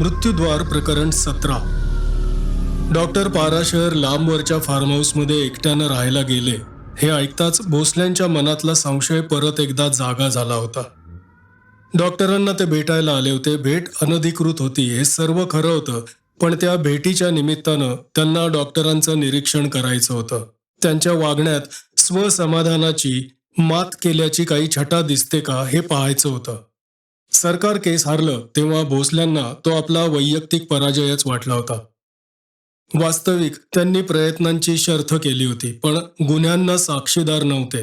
मृत्यूद्वार प्रकरण सतरा. Doctor पाराशहर लांबवरच्या form हाऊसमध्ये एकट्यानं राहायला गेले. हे ऐकताच भोसल्यांच्या मनातला संशय परत एकदा जागा झाला होता. डॉक्टरांना ते भेटायला आले होते. भेट अनधिकृत होती. हे सर्व खरं होतं पण त्या भेटीच्या निमित्तानं त्यांना डॉक्टरांचं निरीक्षण करायचं होतं. त्यांच्या वागण्यात स्वसमाधानाची मात केल्याची काही छटा दिसते का हे पाहायचं होतं. सरकार केस हारलं तेव्हा भोसल्यांना तो आपला वैयक्तिक पराजयच वाटला होता. वास्तविक त्यांनी प्रयत्नांची शर्थ केली होती पण गुन्ह्यांना साक्षीदार नव्हते.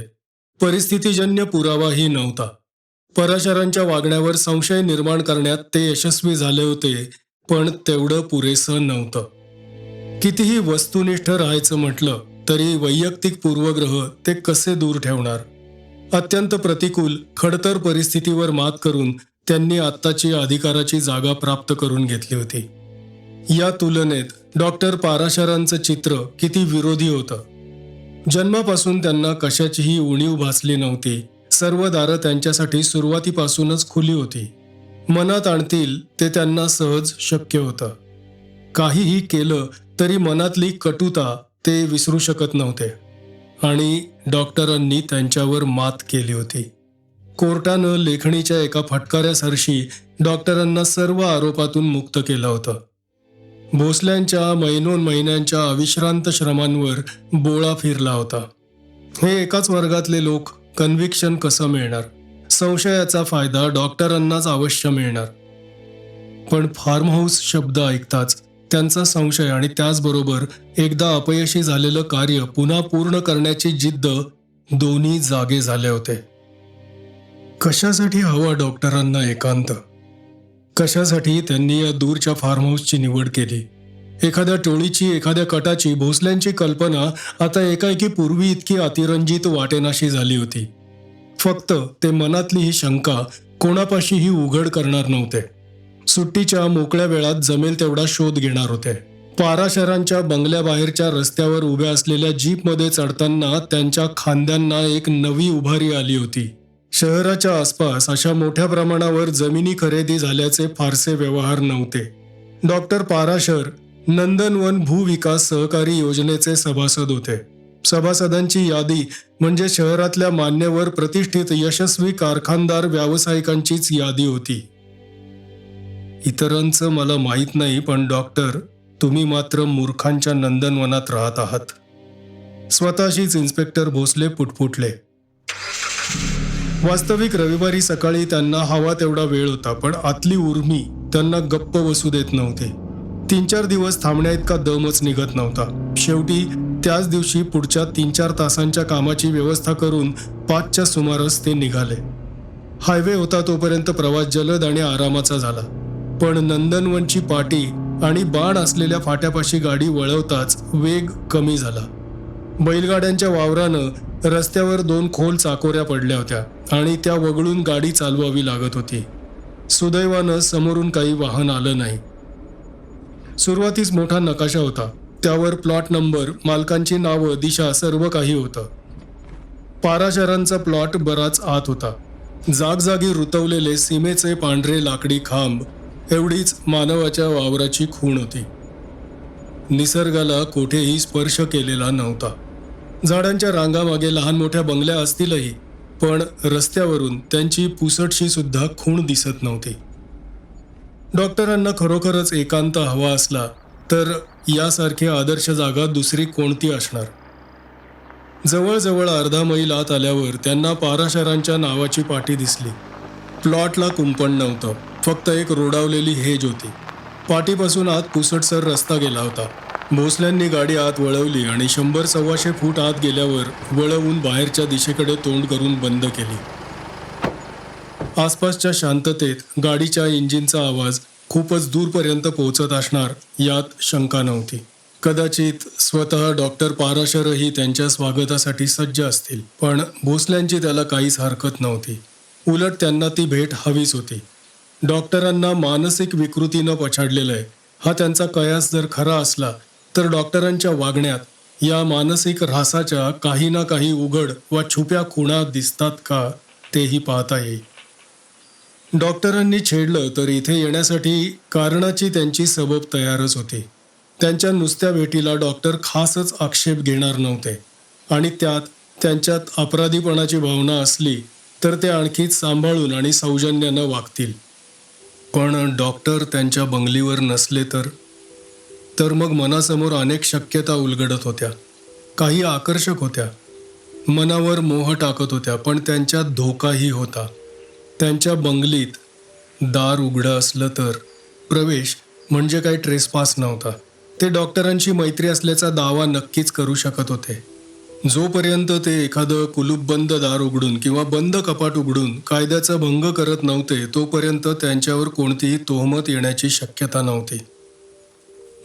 परिस्थितीजन्य पुरावाही नव्हता. पराशरांच्या वागण्यावर संशय निर्माण करण्यात ते यशस्वी झाले होते पण तेवढं पुरेसं नव्हतं. कितीही वस्तुनिष्ठ राहायचं म्हटलं तरी वैयक्तिक पूर्वग्रह ते कसे दूर ठेवणार? अत्यंत प्रतिकूल खडतर परिस्थितीवर मात करून त्यांनी आत्ताची अधिकाराची जागा प्राप्त करून घेतली होती. या तुलनेत डॉक्टर पाराशरांचं चित्र किती विरोधी होतं. जन्मापासून त्यांना कशाचीही उणीव भासली नव्हती. सर्व दारं त्यांच्यासाठी सुरुवातीपासूनच खुली होती. मनात आणतील ते त्यांना सहज शक्य होतं. काहीही केलं तरी मनातली कटुता ते विसरू शकत नव्हते. आणि डॉक्टरांनी त्यांच्यावर मात केली होती. कोर्टानं लेखणीच्या एका फटकाऱ्यासरशी डॉक्टरांना सर्व आरोपातून मुक्त केलं होतं. भोसल्यांच्या महिनोन महिन्यांच्या अविश्रांत श्रमांवर बोळा फिरला होता. हे एकाच वर्गातले लोक कन्व्हिक्शन कसं मिळणार? संशयाचा फायदा डॉक्टरांनाच अवश्य मिळणार. पण फार्म हाऊस शब्द ऐकताच त्यांचा संशय आणि त्याचबरोबर एकदा अपयशी झालेलं कार्य पुन्हा पूर्ण करण्याची जिद्द दोन्ही जागे झाले होते. कशासाठी हवा डॉक्टरांना एकांत? कशासाठी त्यांनी या दूरच्या फार्म हाऊसची निवड केली? एखाद्या टोळीची एखाद्या कटाची भोसल्यांची कल्पना आता एकाएकी पूर्वी इतकी अतिरंजित वाटेनाशी झाली होती. फक्त ते मनातली ही शंका कोणापाशीही उघड करणार नव्हते. सुट्टीच्या मोकळ्या वेळात जमेल तेवढा शोध घेणार होते. पाराशरांच्या बंगल्याबाहेरच्या रस्त्यावर उभ्या असलेल्या जीपमध्ये चढताना त्यांच्या खांद्यांना एक नवी उभारी आली होती. शहराच्या आसपास अशा मोठ्या प्रमाणावर जमिनी खरेदी झाल्याचे फारसे व्यवहार नव्हते. डॉक्टर पाराशर नंदनवन भूविकास सहकारी योजनेचे सभासद होते. सभासदांची यादी म्हणजे शहरातल्या मान्यवर प्रतिष्ठित यशस्वी कारखानदार व्यावसायिकांचीच यादी होती. इतरांचं मला माहीत नाही पण डॉक्टर तुम्ही मात्र मूर्खांच्या नंदनवनात राहत आहात. स्वतःशीच इन्स्पेक्टर भोसले पुटपुटले. वास्तविक रविवारी सकाळी त्यांना हवा तेवढा वेळ होता पण आतली उर्मी त्यांना गप्प बसू देत नव्हते. तीन चार दिवस थांबण्या इतका दमच निघत नव्हता. शेवटी त्याच दिवशी पुढच्या तीन चार तासांच्या कामाची व्यवस्था करून पाचच्या सुमारास ते निघाले. हायवे होता तोपर्यंत प्रवास जलद आणि आरामाचा झाला. पण नंदनवनची पाटी आणि बाण असलेल्या फाट्यापाशी गाडी वळवताच वेग कमी झाला. बैलगाड्यांच्या वावरानं रस्त्यावर दोन खोल चाकोऱ्या पडल्या होत्या आणि त्या वगळून गाडी चालवावी लागत होती. सुदैवानं समोरून काही वाहन आलं नाही. सुरुवातीस मोठा नकाशा होता. त्यावर प्लॉट नंबर मालकांची नावं दिशा सर्व काही होतं. पाराशरांचा प्लॉट बराच आत होता. जागजागी रुतवलेले सीमेचे पांढरे लाकडी खांब एवढीच मानवाच्या वावराची खूण होती. निसर्गाला कोठेही स्पर्श केलेला नव्हता. झाडांच्या रांगामागे लहान मोठ्या बंगल्या असतीलही पण रस्त्यावरून त्यांची पुसटशी सुद्धा खूण दिसत नव्हती. डॉक्टरांना खरोखरच एकांत हवा असला तर यासारखी आदर्श जागा दुसरी कोणती असणार? जवळजवळ अर्धा मैल आत आल्यावर त्यांना पाराशरांच्या नावाची पाठी दिसली. प्लॉटला कुंपण नव्हतं फक्त एक रोडावलेली हेज होती. पाठीपासून आत पुसटसर रस्ता गेला होता. भोसल्यांनी गाडी आत वळवली आणि शंभर सव्वाशे फूट आत गेल्यावर वळवून बाहेरच्या दिशेकडे तोंड करून बंद केली. आसपासच्या शांततेत गाडीच्या इंजिनचा आवाज खूपच दूरपर्यंत पोहोचत असणार यात शंका नव्हती. कदाचित स्वतः डॉक्टर पाराशरही त्यांच्या स्वागतासाठी सज्ज असतील पण भोसल्यांची त्याला काहीच हरकत नव्हती. उलट त्यांना ती भेट हवीच होती. डॉक्टरांना मानसिक विकृतीनं पछाडलेलं आहे. हा त्यांचा कयास जर खरा असला तर डॉक्टरांच्या वागण्यात या मानसिक ऱ्हासाच्या काही ना काही उघड वा छुप्या खुणा दिसतात का तेही पाहता येईल. डॉक्टरांनी छेडलं तर इथे येण्यासाठी कारणाची त्यांची सबब तयारच होती. त्यांच्या नुसत्या भेटीला डॉक्टर खासच आक्षेप घेणार नव्हते. आणि त्यात त्यांच्यात अपराधीपणाची भावना असली तर ते आणखीच सांभाळून आणि सौजन्यानं वागतील. पण डॉक्टर त्यांच्या बंगलीवर नसले तर तर मग मनासमोर अनेक शक्यता उलगडत होत्या. काही आकर्षक होत्या. मनावर मोह टाकत होत्या पण त्यांच्यात धोकाही होता. त्यांच्या बंगलीत दार उघडं असलं तर प्रवेश म्हणजे काही ट्रेसपास नव्हता. ते डॉक्टरांची मैत्री असल्याचा दावा नक्कीच करू शकत होते. जोपर्यंत ते एखादं कुलूपबंद दार उघडून किंवा बंद कपाट उघडून कायद्याचा भंग करत नव्हते तोपर्यंत त्यांच्यावर कोणतीही तोहमत येण्याची शक्यता नव्हती.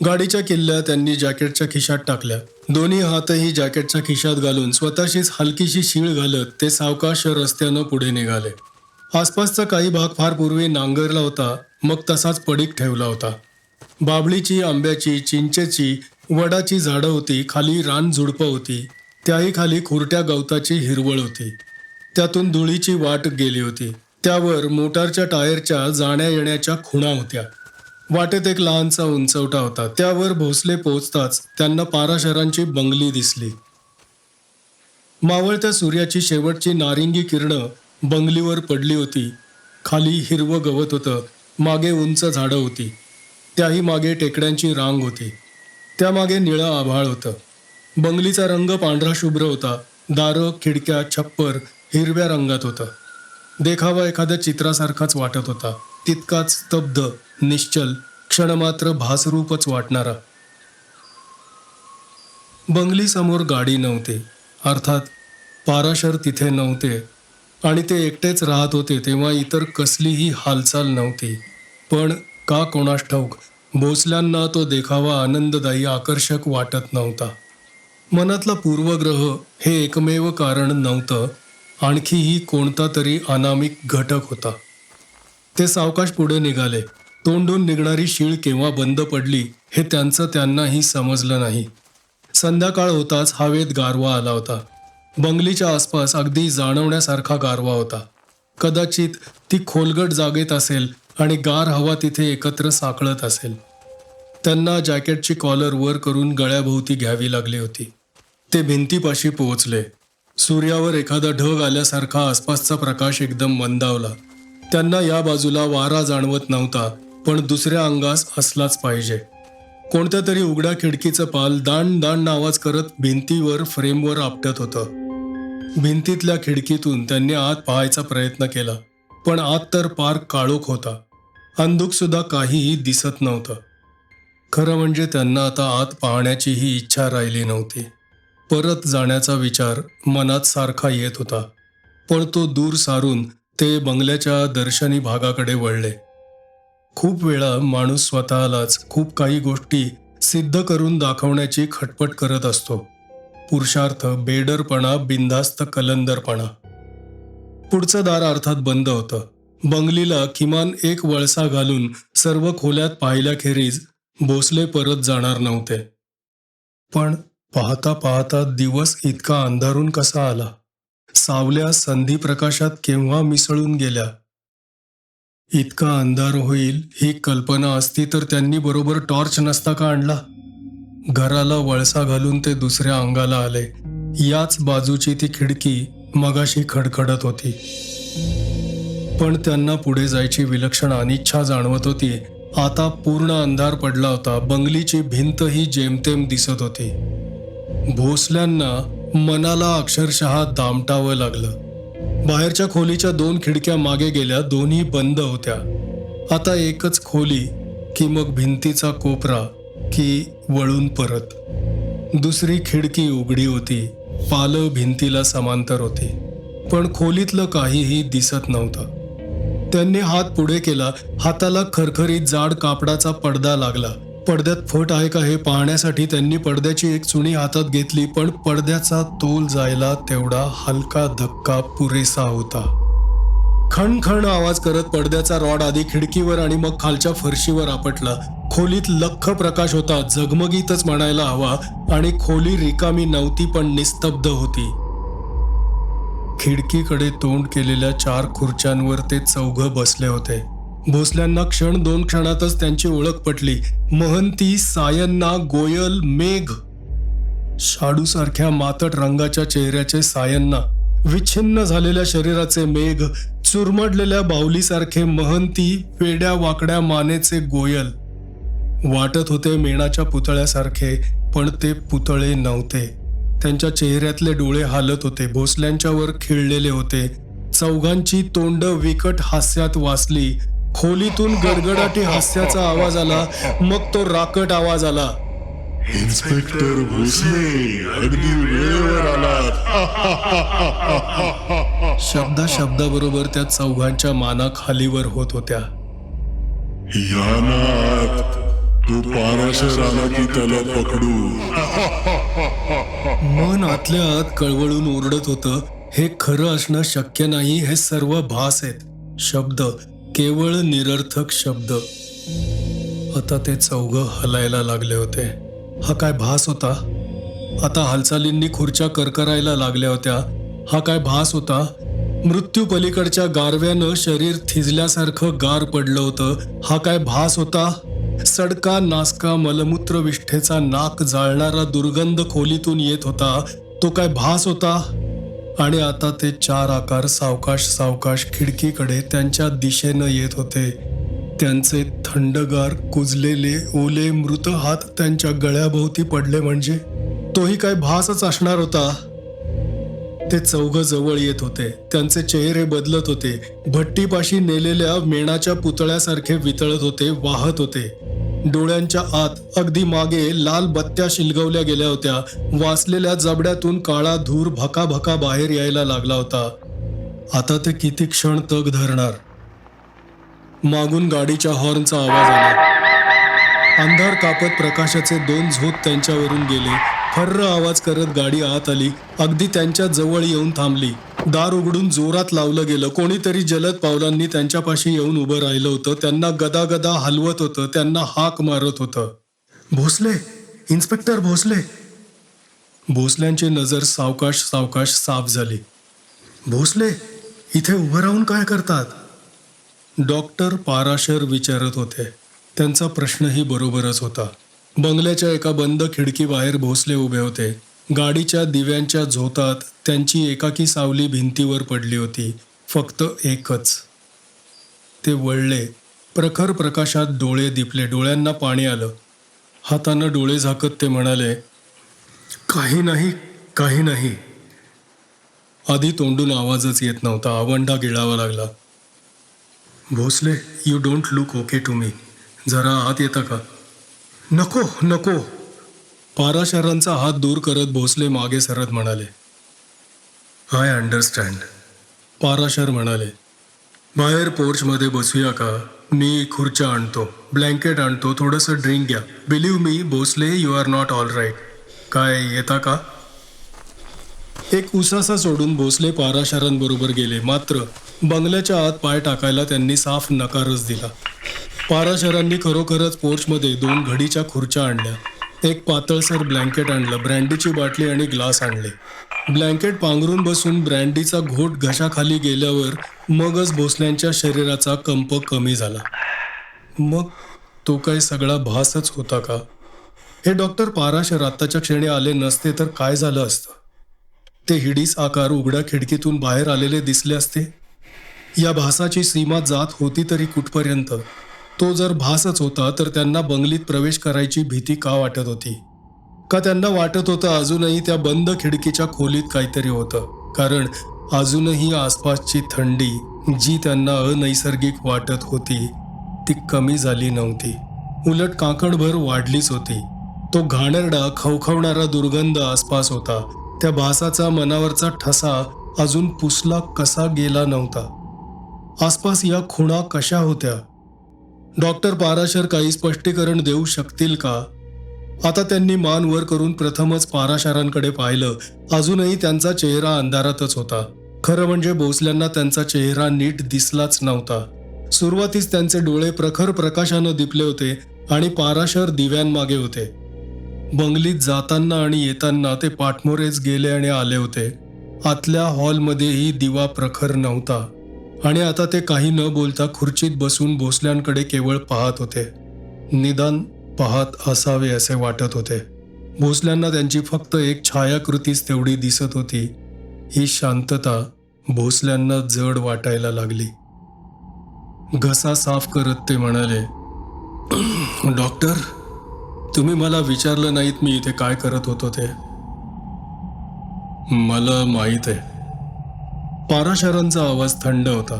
गाडीच्या किल्ल्या त्यांनी जॅकेटच्या खिशात टाकल्या. दोन्ही हातही जॅकेटच्या खिशात घालून स्वतःशीच हलकीशी शीळ घालत ते सावकाश रस्त्यानं पुढे निघाले. आसपासचा काही भाग फार पूर्वी नांगरला होता मग तसाच पडीक ठेवला होता. बाबळीची आंब्याची चिंचेची वडाची झाडं होती खाली रान झुडपं होती त्याही खाली खुरट्या गवताची हिरवळ होती. त्यातून धुळीची वाट गेली होती. त्यावर मोटारच्या टायरच्या जाण्या येण्याच्या खुणा होत्या. वाटेत एक लहानसा उंचवटा होता. त्यावर भोसले पोहोचताच त्यांना पाराशरांची बंगली दिसली. मावळत्या सूर्याची शेवटची नारिंगी किरणं बंगलीवर पडली होती. खाली हिरवं गवत होतं. मागे उंच झाडं होती. त्याही मागे टेकड्यांची रांग होती. त्यामागे निळं आभाळ होतं. बंगलीचा रंग पांढरा शुभ्र होता. दारं खिडक्या छप्पर हिरव्या रंगात होतं. देखावा एखाद्या चित्रासारखाच वाटत होता. तितकाच स्तब्ध निश्चल क्षणमात्र भासरूपच वाटणारा. बंगलीसमोर गाडी नव्हती. अर्थात पाराशर तिथे नव्हते आणि ते एकटेच राहत होते तेव्हा इतर कसलीही हालचाल नव्हती. पण का कोणास ठाऊक भोसल्यांना तो देखावा आनंददायी आकर्षक वाटत नव्हता. मनातला पूर्वग्रह हे एकमेव कारण नव्हतं. आणखीही कोणता तरी अनामिक घटक होता. ते सावकाश पुढे निघाले. तोंडून निघणारी शीळ केव्हा बंद पडली हे त्यांचं त्यांनाही समजलं नाही. संध्याकाळ होताच हवेत गारवा आला होता. बंगलीच्या आसपास अगदी जाणवण्यासारखा गारवा होता. कदाचित ती खोलगट जागेत असेल आणि गार हवा तिथे एकत्र साकळत असेल. त्यांना जॅकेटची कॉलर वर करून गळ्याभोवती घ्यावी लागली होती. ते भिंतीपाशी पोहोचले. सूर्यावर एखादा ढग आल्यासारखा आसपासचा प्रकाश एकदम मंदावला. त्यांना या बाजूला वारा जाणवत नव्हता. पण दुसऱ्या अंगास असलाच पाहिजे. कोणत्या तरी उघड्या खिडकीचं पाल दांड दांड आवाज करत भिंतीवर फ्रेमवर आपटत होतं. भिंतीतल्या खिडकीतून त्यांनी आत पाहायचा प्रयत्न केला पण आत तर पार काळोख होता. अंधुक सुद्धा काहीही दिसत नव्हतं. खरं म्हणजे त्यांना आता आत पाहण्याचीही इच्छा राहिली नव्हती. परत जाण्याचा विचार मनात सारखा येत होता. पण तो दूर सारून ते बंगल्याच्या दर्शनी भागाकडे वळले. खूप वेळा माणूस स्वतःलाच खूप काही गोष्टी सिद्ध करून दाखवण्याची खटपट करत असतो. पुरुषार्थ बेडरपणा बिनधास्त कलंदरपणा. पुढचं दार अर्थात बंद होतं. बंगलीला किमान एक वळसा घालून सर्व खोल्यात पाहिल्याखेरीज भोसले परत जाणार नव्हते. पण पाहता पाहता दिवस इतका अंधारून कसा आला. सावल्या संधी प्रकाशात केव्हा मिसळून गेल्या. इतका अंधार होईल ही कल्पना असती तर त्यांनी बरोबर टॉर्च नसता का आणला? घराला वळसा घालून ते दुसऱ्या अंगाला आले. याच बाजूची ती खिडकी मगाशी खडखडत होती. पण त्यांना पुढे जायची विलक्षण अनिच्छा जाणवत होती. आता पूर्ण अंधार पडला होता. बंगलीची भिंतही जेमतेम दिसत होती. भोसल्यांना मनाला अक्षरशः दामटावं लागलं. बाहेरच्या खोलीच्या दोन खिडक्या मागे गेल्या दोन्ही बंद होत्या. आता एकच खोली की मग भिंतीचा कोपरा की वळून परत. दुसरी खिडकी उघडी होती. पालं भिंतीला समांतर होती. पण खोलीतलं काहीही दिसत नव्हतं. त्यांनी हात पुढे केला. हाताला खरखरीत जाड कापडाचा पडदा लागला. पडद्यात फट आहे का हे पाहण्यासाठी त्यांनी पडद्याची एक चुणी हातात घेतली पण पडद्याचा तोल जायला तेवढा हलका धक्का पुरेसा होता. खणखण आवाज करत पडद्याचा रॉड आधी खिडकीवर आणि मग खालच्या फरशीवर आपटला. खोलीत लख प्रकाश होता झगमगीतच म्हणायला हवा आणि खोली रिकामी नव्हती पण निस्तब्ध होती. खिडकीकडे तोंड केलेल्या चार खुर्च्यांवर ते चौघ बसले होते. भोसल्यांना क्षण दोन क्षणातच त्यांची ओळख पटली. महंती सायन्ना गोयल मेघ. शाडूसारख्या मातट रंगाच्या चेहऱ्याचे सायन्ना. विच्छिन्न झालेल्या शरीराचे मेघ. चुरमडलेल्या बाहुलीसारखे महंती वेड्या वाकड्या मानेचे गोयल. वाटत होते मेणाच्या पुतळ्यासारखे पण ते पुतळे नव्हते. त्यांच्या चेहऱ्यातले डोळे हालत होते. भोसल्यांच्यावर खिळलेले होते. चौघांची तोंड विकट हास्यात वाचली खोलीतून गडगडाटी हास्याचा आवाज आला मग तो राकट आवाज आला. इन्स्पेक्टर भोसले अगदी वेळेवर आलात. शब्दा शब्दाबरोबर त्या चौघांच्या माना खालीवर होत होत्या. तो पाराशर आला की त्याला पकडू. मन आतल्या आत कळवळून ओरडत होतं हे खरं असणं शक्य नाही हे सर्व भास आहेत. शब्द केवळ निरर्थक शब्द. आता ते चौघ हलायला लागले होते. हा काय भास होता? आता हालचालींनी खुर्च्या करकरायला लागल्या होत्या. हा काय भास होता? मृत्यू पलीकडच्या गारव्यानं शरीर थिजल्यासारखं गार पडलं होतं. हा काय भास होता? सडका नासका मलमूत्र विष्ठेचा नाक जाळणारा दुर्गंध खोलीतून येत होता. तो काय भास होता? आणि आता ते चार आकार सावकाश सावकाश खिडकीकडे त्यांच्या दिशेनं येत होते. त्यांचे थंडगार कुजलेले ओले मृत हात त्यांच्या गळ्याभोवती पडले म्हणजे तोही काय भासच असणार होता? ते चौघ जवळ येत होते. त्यांचे चेहरे बदलत होते. भट्टीपाशी नेलेल्या मेणाच्या पुतळ्यासारखे वितळत होते वाहत होते. डोळ्यांच्या आत अगदी मागे लाल बत्त्या शिलगवल्या गेल्या होत्या. वाचलेल्या जबड्यातून काळा धूर भकाभका बाहेर यायला लागला होता. आता ते किती क्षण तग धरणार? मागून गाडीच्या हॉर्नचा आवाज आला. अंधार कापत प्रकाशाचे दोन झोत त्यांच्यावरून गेले. फर्र आवाज करत गाडी आत आली. अगदी त्यांच्या जवळ येऊन थांबली. दार उघडून जोरात लावलं गेलं. कोणीतरी जलद पावलांनी त्यांच्यापाशी येऊन उभं राहिलं होतं. त्यांना गदा गदा हलवत होतं. त्यांना हाक मारत होतं. भोसले इन्स्पेक्टर भोसले. भोसल्यांची नजर सावकाश सावकाश साफ झाली. भोसले इथे उभं राहून काय करतात? डॉक्टर पाराशर विचारत होते. त्यांचा प्रश्नही बरोबरच होता. बंगल्याच्या एका बंद खिडकीबाहेर भोसले उभे होते. गाडीच्या दिव्यांच्या झोतात त्यांची एकाकी सावली भिंतीवर पडली होती फक्त एकच. ते वळले प्रखर प्रकाशात डोळे दिपले डोळ्यांना पाणी आलं. हातानं डोळे झाकत ते म्हणाले काही नाही काही नाही. आधी तोंडून आवाजच येत नव्हता आवंडा गिळावा लागला. Bhosale you don't look okay to me जरा आत येता का? नको नको. पाराशरांचा हात दूर करत भोसले मागे सरत म्हणाले आय अंडरस्टँड पाराशर म्हणाले बाहेर पोर्चमध्ये बसूया का? मी खुर्च्या आणतो ब्लँकेट आणतो थोडंसं ड्रिंक घ्या. Believe me Bhosale you are not all right काय येता का? एक उसासा सोडून भोसले पाराशरांबरोबर गेले. मात्र बंगल्याच्या आत पाय टाकायला त्यांनी साफ नकारच दिला. पाराशरांनी खरोखरच पोर्चमध्ये दोन घडीच्या खुर्च्या आणल्या. एक पातळसर ब्लँकेट आणलं ब्रँडीची बाटली आणि ग्लास आणले. ब्लँकेट पांघरून बसून ब्रँडीचा घोट घशाखाली गेल्यावर मगच भोसल्यांच्या शरीराचा कंप कमी झाला. मग तो काय सगळा भासच होता का? हे डॉक्टर पाराशर आत्ताच्या क्षणी आले नसते तर काय झालं असतं? ते हिडीस आकार उघड्या खिडकीतून बाहेर आलेले दिसले असते? या भासाची सीमा जात होती तरी कुठपर्यंत? तो जर भासच होता तर त्यांना बंगलीत प्रवेश करायची भीती का वाटत होती? का त्यांना वाटत होतं अजूनही त्या बंद खिडकीच्या खोलीत काहीतरी होतं? कारण अजूनही आसपासची थंडी जी त्यांना अनैसर्गिक वाटत होती ती कमी झाली नव्हती. उलट काकडभर वाढलीच होती. तो घाणेरडा खवखवणारा दुर्गंध आसपास होता. त्या भासाचा मनावरचा ठसा अजून पुसला कसा गेला नव्हता? आसपास या खुणा कशा होत्या? डॉक्टर पाराशर काही स्पष्टीकरण देऊ शकतील का? आता त्यांनी मान वर करून प्रथमच पाराशरांकडे पाहिलं. अजूनही त्यांचा चेहरा अंधारातच होता. खरं म्हणजे भोसल्यांना त्यांचा चेहरा नीट दिसलाच नव्हता. सुरुवातीस त्यांचे डोळे प्रखर प्रकाशानं दिपले होते आणि पाराशर दिव्यांमागे होते. बंगलीत जाताना आणि येताना ते पाठमोरेच गेले आणि आले होते. आतल्या हॉलमध्येही दिवा प्रखर नव्हता. आणि आता ते काही न बोलता खुर्चीत बसून भोसल्यांकडे केवळ पाहत होते. निदान पाहत असावे असे वाटत होते. भोसल्यांना त्यांची फक्त एक छायाकृतीच तेवढी दिसत होती. ही शांतता भोसल्यांना जड वाटायला लागली. घसा साफ करत ते म्हणाले डॉक्टर तुम्ही मला विचारलं नाहीत मी इथे काय करत होतो ते. मला माहीत आहे. पाराशरांचा आवाज थंड होता.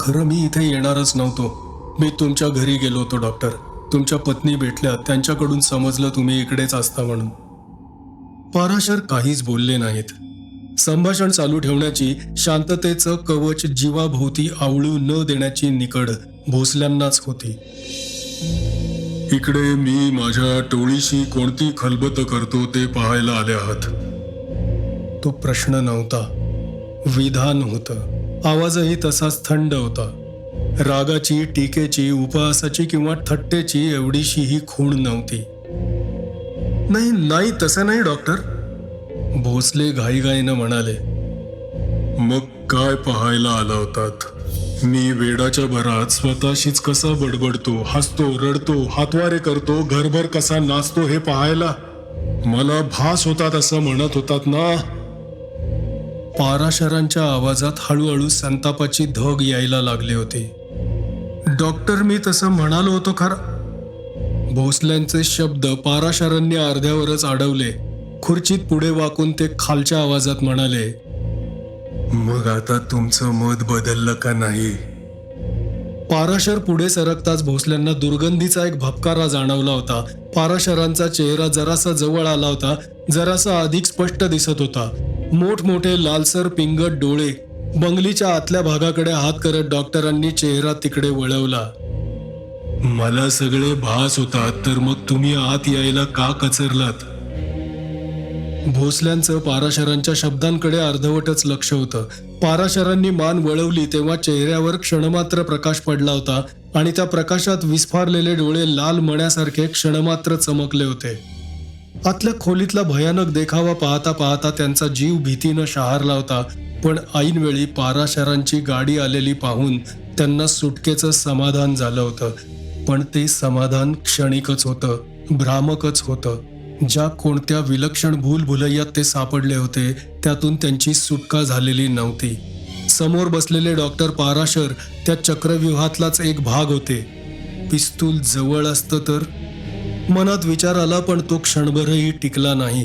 खरं मी इथे येणारच नव्हतो. मी तुमच्या घरी गेलो होतो डॉक्टर. तुमच्या पत्नी भेटल्या त्यांच्याकडून समजलं तुम्ही इकडेच असता म्हणून. पाराशर काहीच बोलले नाहीत. संभाषण चालू ठेवण्याची शांततेचं कवच जीवाभोवती आवळू न देण्याची निकड भोसल्यांनाच होती. इकडे मी माझ्या टोळीशी कोणती खलबत करतो ते पाहायला आले आहात. तो प्रश्न नव्हता. विधान होतं. आवाजही तसाच थंड होता. रागाची टीकेची उपहासाची किंवा थट्टेची एवढीशीही खूण नव्हती. नाही नाही तसं नाही डॉक्टर. भोसले घाईघाईनं म्हणाले. मग काय पाहायला आला होतात? मी वेडाच्या भरात स्वतःशीच कसा बडबडतो हसतो रडतो हातवारे करतो घरभर कसा नाचतो हे पाहायला? मला भास होतात असं म्हणत होतात ना? पाराशरांच्या आवाजात हळूहळू संतापाची धग यायला लागली होती. डॉक्टर मी तसं म्हणालो होतो खरं. भोसल्यांचे शब्द पाराशरांनी अर्ध्यावरच अडवले. खुर्चीत पुढे वाकून ते खालच्या आवाजात म्हणाले मग आता तुमचं मत बदललं का नाही? पाराशर पुढे सरकताच भोसल्यांना दुर्गंधीचा एक भपकारा जाणवला होता. पाराशरांचा चेहरा जरासा जवळ आला होता जरासा अधिक स्पष्ट दिसत होता. मोठमोठे लालसर पिंगट डोळे बंगलीच्या आतल्या भागाकडे हात करत डॉक्टरांनी चेहरा तिकडे वळवला. मला सगळे भास होतात तर मग तुम्ही आत यायला का कचरलात? भोसल्यांचं पाराशरांच्या शब्दांकडे अर्धवटच लक्ष होतं. पाराशरांनी मान वळवली तेव्हा चेहऱ्यावर क्षणमात्र प्रकाश पडला होता आणि त्या प्रकाशात विस्फारलेले डोळे लाल मण्यासारखे क्षणमात्र चमकले होते. आतल्या खोलीतला भयानक देखावा पाहता पाहता त्यांचा जीव भीतीनं शहारला होता. पण ऐनवेळी पाराशरांची गाडी आलेली पाहून त्यांना सुटकेचं समाधान झालं होतं. पण ते समाधान क्षणिकच होतं भ्रामकच होतं. ज्या कोणत्या विलक्षण भूलभुलैयात ते सापडले होते त्यातून त्यांची सुटका झालेली नव्हती. समोर बसलेले डॉक्टर पाराशर त्या चक्रव्यूहातलाच एक भाग होते. पिस्तूल जवळ असतं तर मनात विचार आला पण तो क्षणभरही टिकला नाही.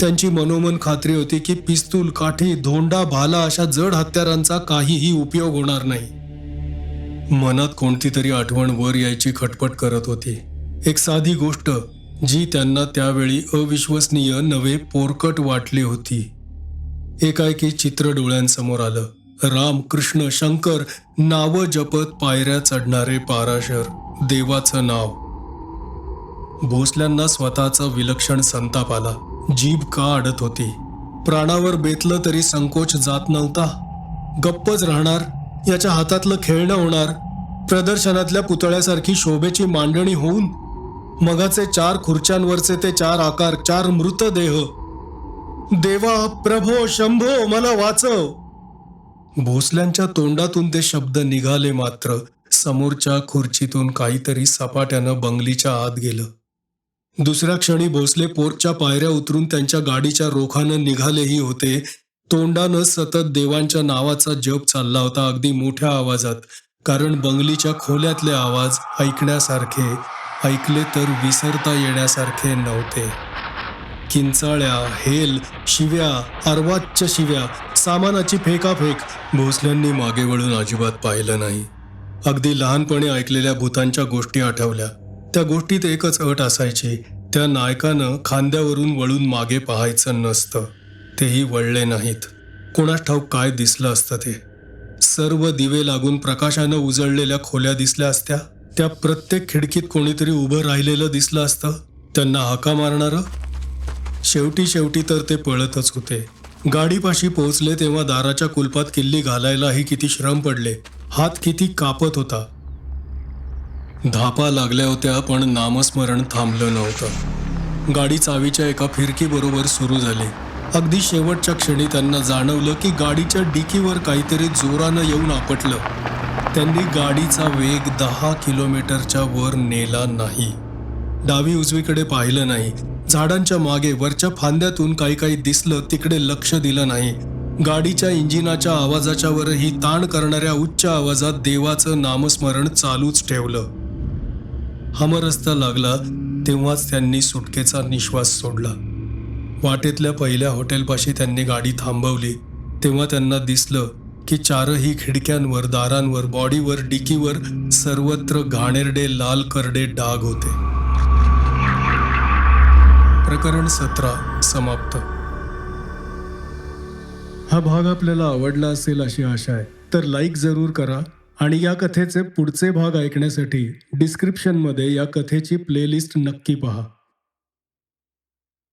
त्यांची मनोमन खात्री होती की पिस्तूल काठी धोंडा भाला अशा जड हत्यारांचा काहीही उपयोग होणार नाही. मनात कोणती तरी आठवण वर यायची खटपट करत होती. एक साधी गोष्ट जी त्यांना त्यावेळी अविश्वसनीय नवे पोरकट वाटली होती. एकाएकी चित्र डोळ्यांसमोर आलं. राम कृष्ण शंकर नावं जपत पायऱ्या चढणारे पाराशर. देवाचं नाव. भोसल्यांना स्वतःचा विलक्षण संताप आला. जीभ का अडत होती? प्राणावर बेतलं तरी संकोच जात नव्हता. गप्पच राहणार याच्या हातातलं खेळणं होणार प्रदर्शनातल्या पुतळ्यासारखी शोभेची मांडणी होऊन मगाचे चार खुर्च्यांवरचे ते चार आकार चार मृतदेह देवा प्रभो शंभो मला वाचव. भोसल्यांच्या तोंडातून ते शब्द निघाले मात्र समोरच्या खुर्चीतून काहीतरी सपाट्यानं बंगलीच्या आत गेलं. दुसऱ्या क्षणी भोसले पोर्टच्या पायऱ्या उतरून त्यांच्या गाडीच्या रोखानं निघालेही होते. तोंडानं सतत देवांच्या नावाचा जप चालला होता अगदी मोठ्या आवाजात. कारण बंगलीच्या खोल्यातले आवाज ऐकण्यासारखे ऐकले तर विसरता येण्यासारखे नव्हते. किंचाळ्या हेल शिव्या अर्वाच्य शिव्या सामानाची फेकाफेक भोसल्यांनी मागे वळून अजिबात पाहिलं नाही. अगदी लहानपणी ऐकलेल्या भूतांच्या गोष्टी आठवल्या. त्या गोष्टीत एकच अट असायची त्या नायकानं खांद्यावरून वळून मागे पाहायचं नसतं. तेही वळले नाहीत. कोणास ठाऊक काय दिसलं असतं ते? सर्व दिवे लागून प्रकाशानं उजळलेल्या खोल्या दिसल्या असत्या? त्या प्रत्येक खिडकीत कोणीतरी उभं राहिलेलं दिसलं असतं? त्यांना हाका मारणारं? शेवटी शेवटी तर ते पळतच होते. गाडीपाशी पोहोचले तेव्हा दाराच्या कुलपात किल्ली घालायलाही किती श्रम पडले. हात किती कापत होता. धापा लागल्या होत्या पण नामस्मरण थांबलं नव्हतं. गाडी चावीच्या एका फिरकीबरोबर सुरू झाली. अगदी शेवटच्या क्षणी त्यांना जाणवलं की गाडीच्या डिकीवर काहीतरी जोरानं येऊन आपटलं. त्यांनी गाडीचा वेग दहा किलोमीटरच्या वर नेला नाही. डावी उजवीकडे पाहिलं नाही. झाडांच्या मागे वरच्या फांद्यातून काही काही दिसलं तिकडे लक्ष दिलं नाही. गाडीच्या इंजिनाच्या आवाजाच्या वरही ताण करणाऱ्या उच्च आवाजात देवाचं नामस्मरण चालूच ठेवलं. हमरस्ता लागला तेव्हाच त्यांनी सुटकेचा निश्वास सोडला. वाटेतल्या पहिल्या हॉटेलपाशी त्यांनी गाडी थांबवली. तेव्हा त्यांना दिसलं की चारही खिडक्यांवर दारांवर बॉडीवर डिकीवर सर्वत्र घाणेरडे लाल करडे डाग होते. प्रकरण सतरा समाप्त. हा भाग आपल्याला आवडला असेल अशी आशा आहे. तर लाईक जरूर करा. आणि या कथेचे पुढचे भाग ऐकण्यासाठी डिस्क्रिप्शनमध्ये या कथेची प्लेलिस्ट नक्की पहा.